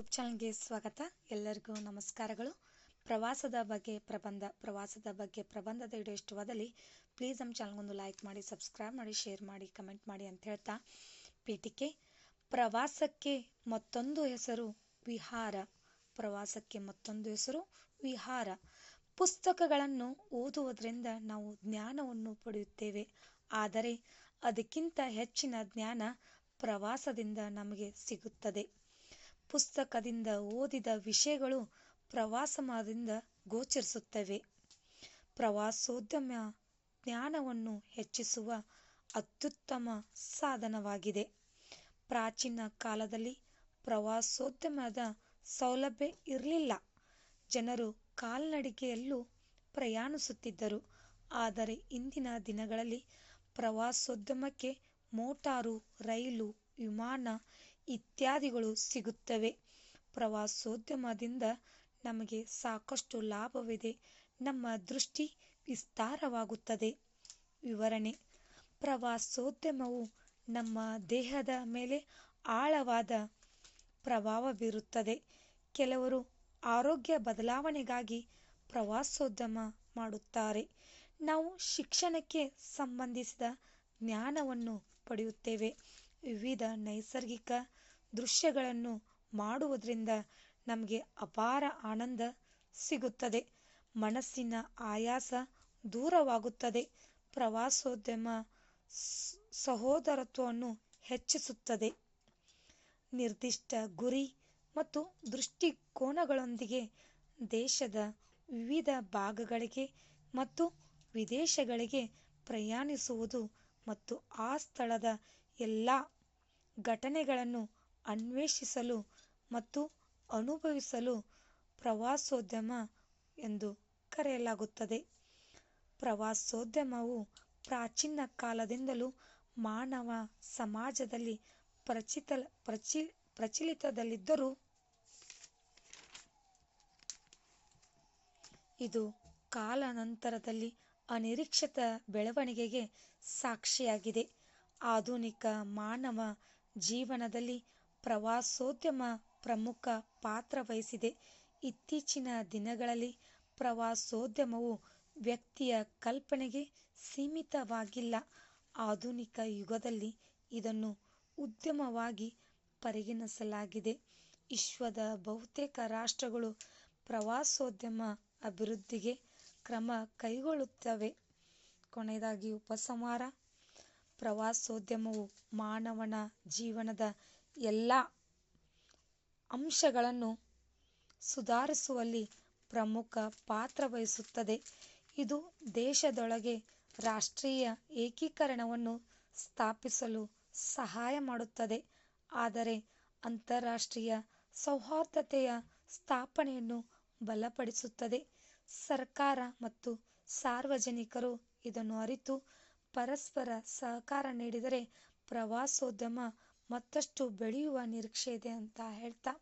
YouTube ಚಾನಲ್ಗೆ ಸ್ವಾಗತ. ಎಲ್ಲರಿಗೂ ನಮಸ್ಕಾರಗಳು. ಪ್ರವಾಸದ ಬಗ್ಗೆ ಪ್ರಬಂಧ, ಪ್ರವಾಸದ ಬಗ್ಗೆ ಪ್ರಬಂಧದ ವಿಡಿಯೋ ಇಷ್ಟವಾದಲ್ಲಿ ಪ್ಲೀಸ್ ನಮ್ಮ ಚಾನಲ್ಗೊಂದು ಲೈಕ್ ಮಾಡಿ ಸಬ್ಸ್ಕ್ರೈಬ್ ಮಾಡಿ ಶೇರ್ ಮಾಡಿ ಕಮೆಂಟ್ ಮಾಡಿ ಅಂತ ಹೇಳ್ತಾ ಪೀಠಿಕೆ ಪ್ರವಾಸಕ್ಕೆ ಮತ್ತೊಂದು ಹೆಸರು, ವಿಹಾರ. ಪ್ರವಾಸಕ್ಕೆ ಮತ್ತೊಂದು ಹೆಸರು, ವಿಹಾರ. ಪುಸ್ತಕಗಳನ್ನು ಓದುವುದರಿಂದ ನಾವು ಜ್ಞಾನವನ್ನು ಪಡೆಯುತ್ತೇವೆ. ಆದರೆ ಅದಕ್ಕಿಂತ ಹೆಚ್ಚಿನ ಜ್ಞಾನ ಪ್ರವಾಸದಿಂದ ನಮಗೆ ಸಿಗುತ್ತದೆ. ಪುಸ್ತಕದಿಂದ ಓದಿದ ವಿಷಯಗಳು ಪ್ರವಾಸದಿಂದ ಗೋಚರಿಸುತ್ತವೆ. ಪ್ರವಾಸೋದ್ಯಮ ಜ್ಞಾನವನ್ನು ಹೆಚ್ಚಿಸುವ ಅತ್ಯುತ್ತಮ ಸಾಧನವಾಗಿದೆ. ಪ್ರಾಚೀನ ಕಾಲದಲ್ಲಿ ಪ್ರವಾಸೋದ್ಯಮದ ಸೌಲಭ್ಯ ಇರಲಿಲ್ಲ. ಜನರು ಕಾಲ್ನಡಿಗೆಯಲ್ಲೂ ಪ್ರಯಾಣಿಸುತ್ತಿದ್ದರು. ಆದರೆ ಇಂದಿನ ದಿನಗಳಲ್ಲಿ ಪ್ರವಾಸೋದ್ಯಮಕ್ಕೆ ಮೋಟಾರು, ರೈಲು, ವಿಮಾನ ಇತ್ಯಾದಿಗಳು ಸಿಗುತ್ತವೆ. ಪ್ರವಾಸೋದ್ಯಮದಿಂದ ನಮಗೆ ಸಾಕಷ್ಟು ಲಾಭವಿದೆ. ನಮ್ಮ ದೃಷ್ಟಿ ವಿಸ್ತಾರವಾಗುತ್ತದೆ. ವಿವರಣೆ. ಪ್ರವಾಸೋದ್ಯಮವು ನಮ್ಮ ದೇಹದ ಮೇಲೆ ಆಳವಾದ ಪ್ರಭಾವ ಬೀರುತ್ತದೆ. ಕೆಲವರು ಆರೋಗ್ಯ ಬದಲಾವಣೆಗಾಗಿ ಪ್ರವಾಸೋದ್ಯಮ ಮಾಡುತ್ತಾರೆ. ನಾವು ಶಿಕ್ಷಣಕ್ಕೆ ಸಂಬಂಧಿಸಿದ ಜ್ಞಾನವನ್ನು ಪಡೆಯುತ್ತೇವೆ. ವಿವಿಧ ನೈಸರ್ಗಿಕ ದೃಶ್ಯಗಳನ್ನು ಮಾಡುವುದರಿಂದ ನಮಗೆ ಅಪಾರ ಆನಂದ ಸಿಗುತ್ತದೆ. ಮನಸ್ಸಿನ ಆಯಾಸ ದೂರವಾಗುತ್ತದೆ. ಪ್ರವಾಸೋದ್ಯಮ ಸಹೋದರತ್ವವನ್ನು ಹೆಚ್ಚಿಸುತ್ತದೆ. ನಿರ್ದಿಷ್ಟ ಗುರಿ ಮತ್ತು ದೃಷ್ಟಿಕೋನಗಳೊಂದಿಗೆ ದೇಶದ ವಿವಿಧ ಭಾಗಗಳಿಗೆ ಮತ್ತು ವಿದೇಶಗಳಿಗೆ ಪ್ರಯಾಣಿಸುವುದು ಮತ್ತು ಆ ಸ್ಥಳದ ಎಲ್ಲ ಘಟನೆಗಳನ್ನು ಅನ್ವೇಷಿಸಲು ಮತ್ತು ಅನುಭವಿಸಲು ಪ್ರವಾಸೋದ್ಯಮ ಎಂದು ಕರೆಯಲಾಗುತ್ತದೆ. ಪ್ರವಾಸೋದ್ಯಮವು ಪ್ರಾಚೀನ ಕಾಲದಿಂದಲೂ ಮಾನವ ಸಮಾಜದಲ್ಲಿ ಪ್ರಚಿತ ಪ್ರಚಿ ಪ್ರಚಲಿತದಲ್ಲಿದ್ದರೂ ಇದು ಕಾಲಾನಂತರದಲ್ಲಿ ಅನಿರೀಕ್ಷಿತ ಬೆಳವಣಿಗೆಗೆ ಸಾಕ್ಷಿಯಾಗಿದೆ. ಆಧುನಿಕ ಮಾನವ ಜೀವನದಲ್ಲಿ ಪ್ರವಾಸೋದ್ಯಮ ಪ್ರಮುಖ ಪಾತ್ರ ವಹಿಸಿದೆ. ಇತ್ತೀಚಿನ ದಿನಗಳಲ್ಲಿ ಪ್ರವಾಸೋದ್ಯಮವು ವ್ಯಕ್ತಿಯ ಕಲ್ಪನೆಗೆ ಸೀಮಿತವಾಗಿಲ್ಲ. ಆಧುನಿಕ ಯುಗದಲ್ಲಿ ಇದನ್ನು ಉದ್ಯಮವಾಗಿ ಪರಿಗಣಿಸಲಾಗಿದೆ. ವಿಶ್ವದ ಬಹುತೇಕ ರಾಷ್ಟ್ರಗಳು ಪ್ರವಾಸೋದ್ಯಮ ಅಭಿವೃದ್ಧಿಗೆ ಕ್ರಮ ಕೈಗೊಳ್ಳುತ್ತವೆ. ಕೊನೆಯದಾಗಿ ಉಪಸಂಹಾರ ಪ್ರವಾಸೋದ್ಯಮವು ಮಾನವನ ಜೀವನದ ಎಲ್ಲ ಅಂಶಗಳನ್ನು ಸುಧಾರಿಸುವಲ್ಲಿ ಪ್ರಮುಖ ಪಾತ್ರ ವಹಿಸುತ್ತದೆ. ಇದು ದೇಶದೊಳಗೆ ರಾಷ್ಟ್ರೀಯ ಏಕೀಕರಣವನ್ನು ಸ್ಥಾಪಿಸಲು ಸಹಾಯ ಮಾಡುತ್ತದೆ. ಆದರೆ ಅಂತಾರಾಷ್ಟ್ರೀಯ ಸೌಹಾರ್ದತೆಯ ಸ್ಥಾಪನೆಯನ್ನು ಬಲಪಡಿಸುತ್ತದೆ. ಸರ್ಕಾರ ಮತ್ತು ಸಾರ್ವಜನಿಕರು ಇದನ್ನು ಅರಿತು ಪರಸ್ಪರ ಸಹಕಾರ ನೀಡಿದರೆ ಪ್ರವಾಸೋದ್ಯಮ ಮತ್ತಷ್ಟು ಬೆಳೆಯುವ ನಿರೀಕ್ಷೆ ಇದೆ ಅಂತ ಹೇಳ್ತಾ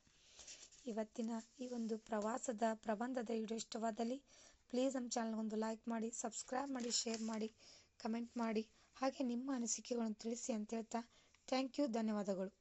ಇವತ್ತಿನ ಈ ಒಂದು ಪ್ರವಾಸದ ಪ್ರಬಂಧದ ವಿಡಿಯೋ ಇಷ್ಟವಾದಲ್ಲಿ ಪ್ಲೀಸ್ ನಮ್ಮ ಚಾನಲ್ಗೊಂದು ಲೈಕ್ ಮಾಡಿ ಸಬ್ಸ್ಕ್ರೈಬ್ ಮಾಡಿ ಶೇರ್ ಮಾಡಿ ಕಮೆಂಟ್ ಮಾಡಿ, ಹಾಗೆ ನಿಮ್ಮ ಅನಿಸಿಕೆಗಳನ್ನು ತಿಳಿಸಿ ಅಂತ ಹೇಳ್ತಾ ಥ್ಯಾಂಕ್ ಯು ಧನ್ಯವಾದಗಳು.